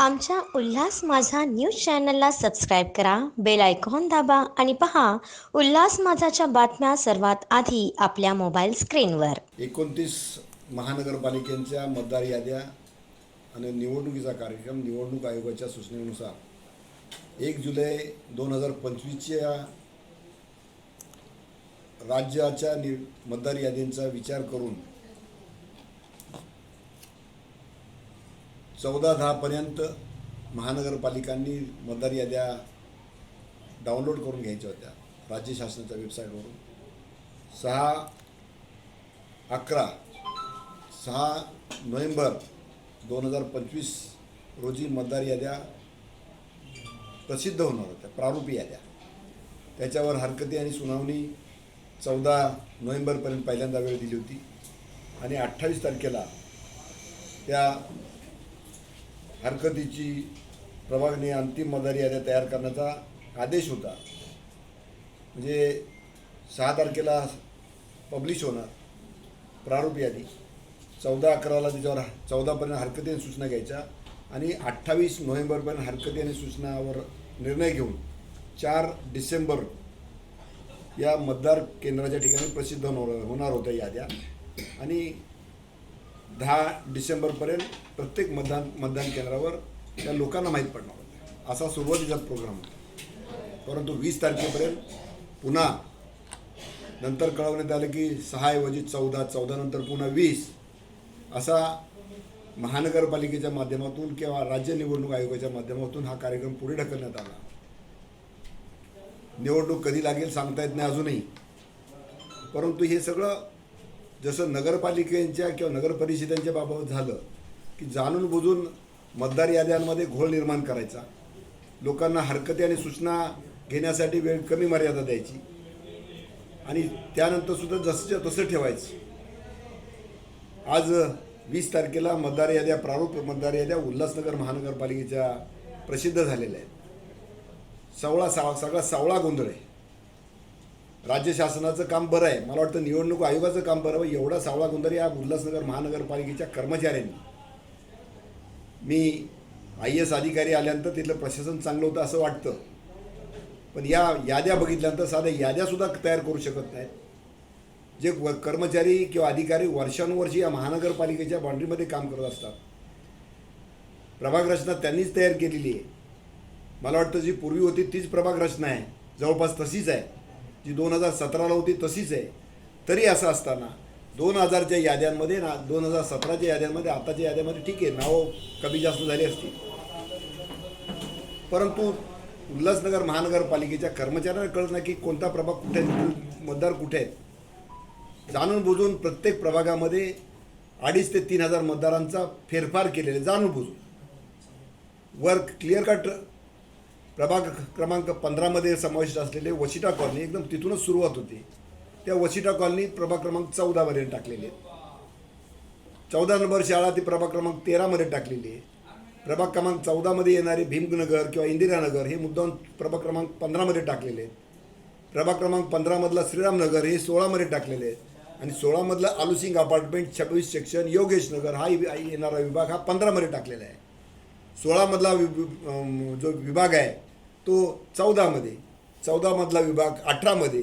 आमच्या उल्हास माझा न्यूज चॅनलला सबस्क्राईब करा बेल आयकॉन दाबा आणि पहा उल्हास माझाच्या बातम्या सर्वात आधी आपल्या मोबाईल स्क्रीनवर. एकोणतीस महानगरपालिकेच्या मतदार याद्या आणि निवडणुकीचा कार्यक्रम निवडणूक आयोगाच्या सूचनेनुसार एक जुलै दोन हजार पंचवीसच्या राज्याच्या नि मतदार यादींचा विचार करून चौदा दहापर्यंत महानगरपालिकांनी मतदार याद्या डाउनलोड करून घ्यायच्या होत्या. राज्य शासनाच्या वेबसाईटवरून सहा अकरा सहा नोव्हेंबर दोन हजार पंचवीस रोजी मतदार याद्या प्रसिद्ध होणार होत्या प्रारूपी याद्या. त्याच्यावर हरकती आणि सुनावणी चौदा नोव्हेंबरपर्यंत पहिल्यांदा वेळ दिली होती. आणि अठ्ठावीस तारखेला त्या हरकतीची प्रभागाने अंतिम मतदार याद्या तयार करण्याचा आदेश होता. म्हणजे सहा तारखेला पब्लिश होणार. प्रारूप यादी. चौदा अकराला त्याच्यावर चौदापर्यंत हरकती आणि सूचना घ्यायच्या आणि अठ्ठावीस नोव्हेंबरपर्यंत हरकती आणि सूचनावर निर्णय घेऊन चार डिसेंबर या मतदार केंद्राच्या ठिकाणी प्रसिद्ध होणार होणार होत्या याद्या. आणि दहा डिसेंबरपर्यंत प्रत्येक मतदान मतदान केंद्रावर त्या लोकांना माहीत पडणार होत्या असा सुरुवातीचा प्रोग्राम होता. परंतु वीस तारखेपर्यंत पुन्हा नंतर कळवण्यात आलं की सहाऐवजी चौदा चौदा नंतर पुन्हा वीस असा महानगरपालिकेच्या माध्यमातून किंवा राज्य निवडणूक आयोगाच्या माध्यमातून हा कार्यक्रम पुढे ढकलण्यात आला. निवडणूक कधी लागेल सांगता येत नाही अजूनही. परंतु हे सगळं जसं नगरपालिकेच्या किंवा नगरपरिषदांच्या बाबत झालं की जाणून बुजून मतदार याद्यांमध्ये घोळ निर्माण करायचा. लोकांना हरकती आणि सूचना घेण्यासाठी वेळ कमी मर्यादा द्यायची. आणि त्यानंतर सुद्धा जसंच्या तसं ठेवायचं. आज वीस तारखेला मतदार याद्या प्रारूप मतदार याद्या उल्हासनगर महानगरपालिकेच्या प्रसिद्ध झालेल्या आहेत. सवळा साव सगळा सावळा गोंधळ आहे. राज्य शासनाचं काम बरं आहे. मला वाटतं निवडणूक आयोगाचं काम बरं एवढा सावळा गोंधळ या उल्हासनगर महानगरपालिकेच्या कर्मचाऱ्यांनी. मी आय एस अधिकारी आल्यानंतर तिथलं प्रशासन चांगलं होतं असं वाटतं. पण या याद्या बघितल्यानंतर साध्या याद्यासुद्धा तयार करू शकत नाहीत. जे व कर्मचारी किंवा अधिकारी वर्षानुवर्षी या महानगरपालिकेच्या बाउंड्रीमध्ये काम करत असतात. प्रभाग रचना त्यांनीच तयार केलेली आहे. मला वाटतं जी पूर्वी होती तीच प्रभाग रचना आहे. जवळपास तशीच आहे. जी दोन हजार सतराला होती तशीच आहे. तरी असं असताना दोन हजारच्या याद्यांमध्ये ना दोन हजार सतराच्या याद्यांमध्ये आताच्या याद्यामध्ये ठीक आहे नावं कमी जास्त झाली असती परंतु उल्हासनगर महानगरपालिकेच्या कर्मचाऱ्यांना कळत नाही की कोणता प्रभाग कुठे आहे मतदार कुठे आहेत. जाणून बुजून प्रत्येक प्रभागामध्ये अडीच ते तीन हजार मतदारांचा फेरफार केलेले जाणून बुजून. वर क्लिअर कट प्रभाग क्रमांक पंधरामध्ये समाविष्ट असलेले वशिटा कॉलनी एकदम तिथूनच सुरुवात होती. त्या वशिटा कॉलनी प्रभाग क्रमांक चौदामध्ये टाकलेले आहेत चौदा नंबर शाळा ती प्रभाग क्रमांक तेरामध्ये टाकलेली आहे. प्रभाग क्रमांक चौदामध्ये येणारे भीमनगर किंवा इंदिरानगर हे मुद्दाम प्रभाग क्रमांक पंधरामध्ये टाकलेले आहेत. प्रभाग क्रमांक पंधरामधला श्रीरामनगर हे सोळामध्ये टाकलेले आहेत. आणि सोळामधला आलुसिंग अपार्टमेंट छब्बीस सेक्शन योगेश नगर हा येणारा विभाग हा पंधरामध्ये टाकलेला आहे. सोळामधला वि जो विभाग आहे तो चौदामध्ये चौदामधला विभाग अठरामध्ये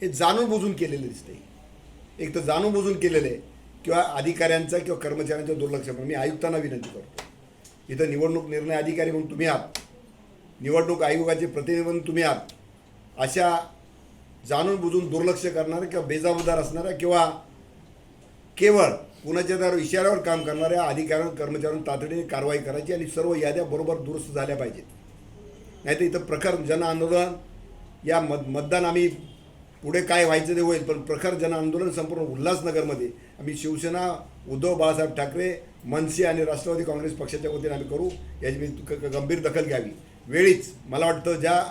हे जाणून बुजून केलेलं दिसते एक तर जाणून बुजून केलेलं आहे किंवा अधिकाऱ्यांचा किंवा कर्मचाऱ्यांचा दुर्लक्ष म्हणून मी आयुक्तांना विनंती करतो. इथं निवडणूक निर्णय अधिकारी म्हणून तुम्ही आहात. निवडणूक आयोगाचे प्रतिनिधी म्हणून तुम्ही आहात. अशा जाणून बुजून दुर्लक्ष करणाऱ्या किंवा बेजाबदार असणाऱ्या किंवा केवळ कुणाच्या दार इशाऱ्यावर काम करणाऱ्या अधिकाऱ्यांवर कर्मचाऱ्यांवर तातडीने कारवाई करायची आणि सर्व याद्या बरोबर दुरुस्त झाल्या पाहिजेत. नाहीतर इथं प्रखर जन आंदोलन या मत मतदान आम्ही पुढे काय व्हायचं ते होईल पण प्रखर जन आंदोलन संपूर्ण उल्हासनगरमध्ये आम्ही शिवसेना उद्धव बाळासाहेब ठाकरे मनसे आणि राष्ट्रवादी काँग्रेस पक्षाच्या वतीने आम्ही करू याची मी गंभीर दखल घ्यावी. वेळीच मला वाटतं ज्या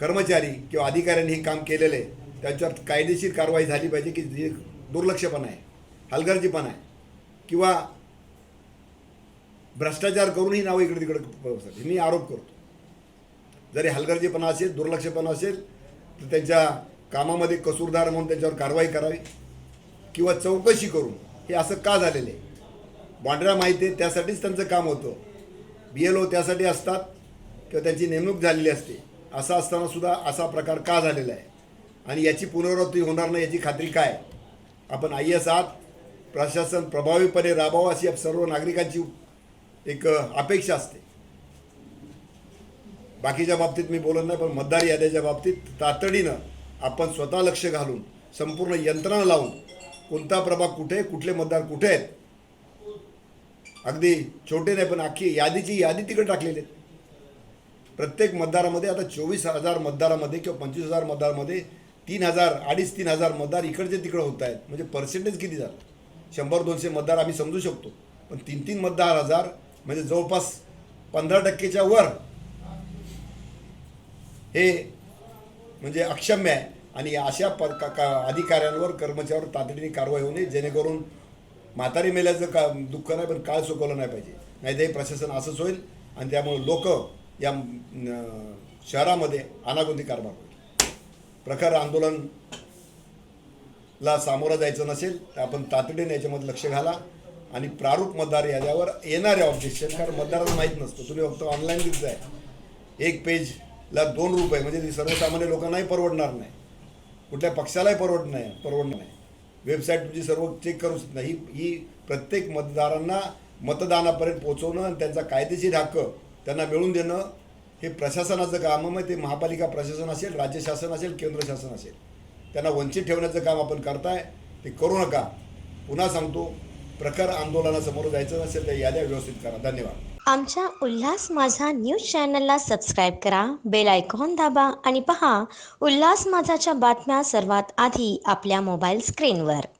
कर्मचारी किंवा अधिकाऱ्यांनी हे काम केलेलं आहे त्यांच्यावर कायदेशीर कारवाई झाली पाहिजे की जे दुर्लक्षपणा आहे हलगर्जीपणा आहे. किंवा भ्रष्टाचार करून ही नावं इकडे तिकडे पसरतात. हे मी आरोप करतो. जरी हलगर्जीपणा असेल दुर्लक्षपणा असेल तर त्यांच्या कामामध्ये कसूरदार म्हणून त्यांच्यावर कारवाई करावी किंवा चौकशी करून. हे असं का झालेलं आहे? बॉन्ड्रा माहिती आहे त्यासाठीच त्यांचं काम होतं. बी एल ओ त्यासाठी असतात किंवा त्यांची नेमणूक झालेली असते. असं असताना सुद्धा असा प्रकार का झालेला आहे? आणि याची पुनरावृत्ती होणार नाही याची खात्री काय? आपण आय एस आहात प्रशासन प्रभावीपणे राबावं अशी सर्व नागरिकांची एक अपेक्षा असते. बाकीच्या बाबतीत मी बोलत नाही पण मतदार याद्याच्या बाबतीत तातडीनं आपण स्वतः लक्ष घालून संपूर्ण यंत्रणा लावून कोणता प्रभाग कुठे आहे, कुठले मतदार कुठे आहेत अगदी छोटे नाही पण अख्खी यादीची यादी तिकडे टाकलेली आहे प्रत्येक मतदारामध्ये आता चोवीस हजार मतदारामध्ये किंवा पंचवीस हजार मतदारामध्ये तीन हजार अडीच तीन हजार मतदार इकडचे तिकडं होत आहेत. म्हणजे पर्सेंटेज किती झालं? शंभर दोनशे मतदार आम्ही समजू शकतो. पण तीन तीन मतदार हजार म्हणजे जवळपास पंधरा टक्केच्या वर हे म्हणजे अक्षम्य आहे. आणि अशा पर का का अधिकाऱ्यांवर कर्मचाऱ्यावर तातडीने कारवाई होणे जेणेकरून म्हातारी मेल्याचं का दुःख नाही पण काळ चुकवलं नाही पाहिजे. नाही ते प्रशासन असंच होईल आणि त्यामुळे लोक या शहरामध्ये अनागोंदी कारभार होईल. प्रखर आंदोलन ला सामोरं जायचं नसेल तर आपण तातडीने याच्यामध्ये लक्ष घाला. आणि प्रारूप मतदार याद्यावर येणारे ऑब्जेक्शन कारण मतदारांना माहीत नसतं. तुम्ही फक्त ऑनलाईन दिसत आहे एक पेजला दोन रुपये म्हणजे सर्वसामान्य लोकांनाही परवडणार नाही. कुठल्या पक्षालाही परवड नाही परवडणार नाही. वेबसाईट तुमची सर्व चेक करू शकत नाही. ही ही प्रत्येक मतदारांना मतदानापर्यंत पोहोचवणं आणि त्यांचा कायदेशीर हक्क त्यांना मिळवून देणं हे प्रशासनाचं काम मग ते महापालिका प्रशासन असेल राज्य शासन असेल केंद्र शासन असेल. त्यांना वंचित ठेवण्याचं काम आपण करताय ते करू नका. पुन्हा सांगतो प्रखर आंदोलनासमोर जायचं नसेल तर याद्या व्यवस्थित करा. धन्यवाद. आमच्या उल्हास माझा न्यूज चॅनलला सबस्क्राईब करा बेल आयकॉन दाबा आणि पहा उल्हास माझाच्या बातम्या सर्वात आधी आपल्या मोबाईल स्क्रीनवर.